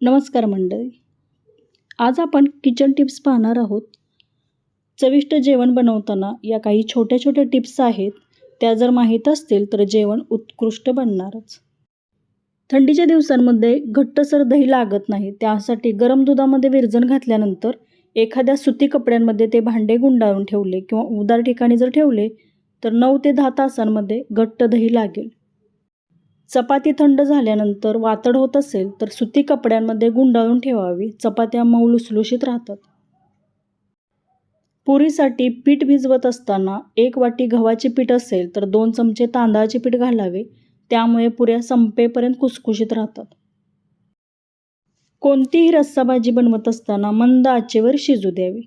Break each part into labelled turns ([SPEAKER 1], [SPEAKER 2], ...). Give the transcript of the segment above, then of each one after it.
[SPEAKER 1] नमस्कार मंडळी. आज आपण किचन टिप्स पाहणार आहोत. चविष्ट जेवण बनवताना या काही छोट्या छोट्या टिप्स आहेत. त्या जर माहीत असतील तर जेवण उत्कृष्ट बनणारच. थंडीच्या दिवसांमध्ये घट्टसर दही लागत नाही. त्यासाठी गरम दुधामध्ये विरजण घातल्यानंतर एखाद्या सुती कपड्यांमध्ये ते भांडे गुंडाळून ठेवले किंवा उदार ठिकाणी जर ठेवले तर नऊ ते दहा तासांमध्ये घट्ट दही लागेल. चपाती थंड झाल्यानंतर वातड होत असेल तर सुती कपड्यांमध्ये गुंडाळून ठेवावी. चपात्या मऊ लुसलुशीत राहतात. पुरीसाठी पीठ भिजवत असताना एक वाटी गव्हाचे पीठ असेल तर दोन चमचे तांदळाचे पीठ घालावे. त्यामुळे पुऱ्या संपेपर्यंत कुसकुशीत राहतात. कोणतीही रस्सा भाजी बनवत असताना मंद आचेवर शिजू द्यावी.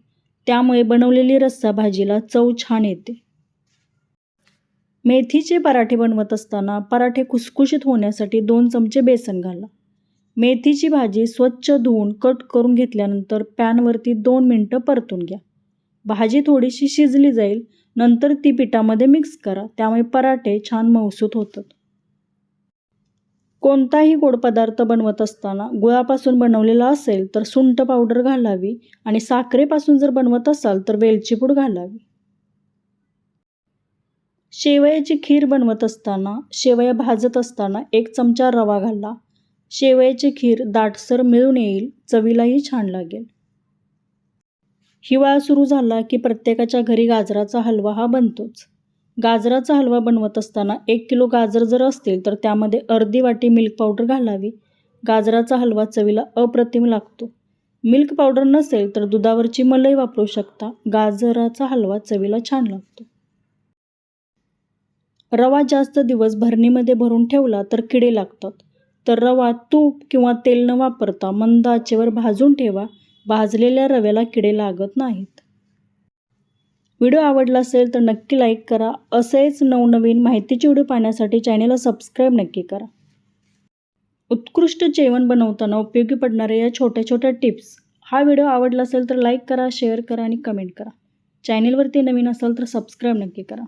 [SPEAKER 1] त्यामुळे बनवलेली रस्सा भाजीला चव छान येते. मेथीचे पराठे बनवत असताना पराठे खुसखुशीत होण्यासाठी दोन चमचे बेसन घाला. मेथीची भाजी स्वच्छ धुवून कट करून घेतल्यानंतर पॅनवरती दोन मिनटं परतून घ्या. भाजी थोडीशी शिजली जाईल नंतर ती पिठामध्ये मिक्स करा त्यामुळे पराठे छान मऊसूत होतात. कोणताही गोड पदार्थ बनवत असताना गुळापासून बनवलेला असेल तर सुंठ पावडर घालावी आणि साखरेपासून जर बनवत असाल तर वेलचीपूड घालावी. शेवयाची खीर बनवत असताना शेवया भाजत असताना एक चमचा रवा घाला शेवयाची खीर दाटसर मिळून येईल चवीलाही छान लागेल. हिवाळा सुरू झाला की प्रत्येकाच्या घरी गाजराचा हलवा हा बनतोच. गाजराचा हलवा बनवत असताना एक किलो गाजर जर असतील तर त्यामध्ये अर्धी वाटी मिल्क पावडर घालावी. गाजराचा हलवा चवीला अप्रतिम लागतो. मिल्क पावडर नसेल तर दुधावरची मलई वापरू शकता. गाजराचा हलवा चवीला छान लागतो. रवा जास्त दिवस भरणीमध्ये भरून ठेवला तर किडे लागतात. तर रवा तूप किंवा तेल न वापरता मंद आचेवर भाजून ठेवा. भाजलेल्या रव्याला किडे लागत नाहीत. व्हिडिओ आवडला असेल तर नक्की लाईक करा. असेच नवनवीन माहितीचे व्हिडिओ पाहण्यासाठी चॅनेलला सबस्क्राईब नक्की करा. उत्कृष्ट जेवण बनवताना उपयोगी पडणाऱ्या या छोट्या छोट्या टिप्स. हा व्हिडिओ आवडला असेल तर लाईक करा शेअर करा आणि कमेंट करा. चॅनेलवरती नवीन असाल तर सबस्क्राईब नक्की करा.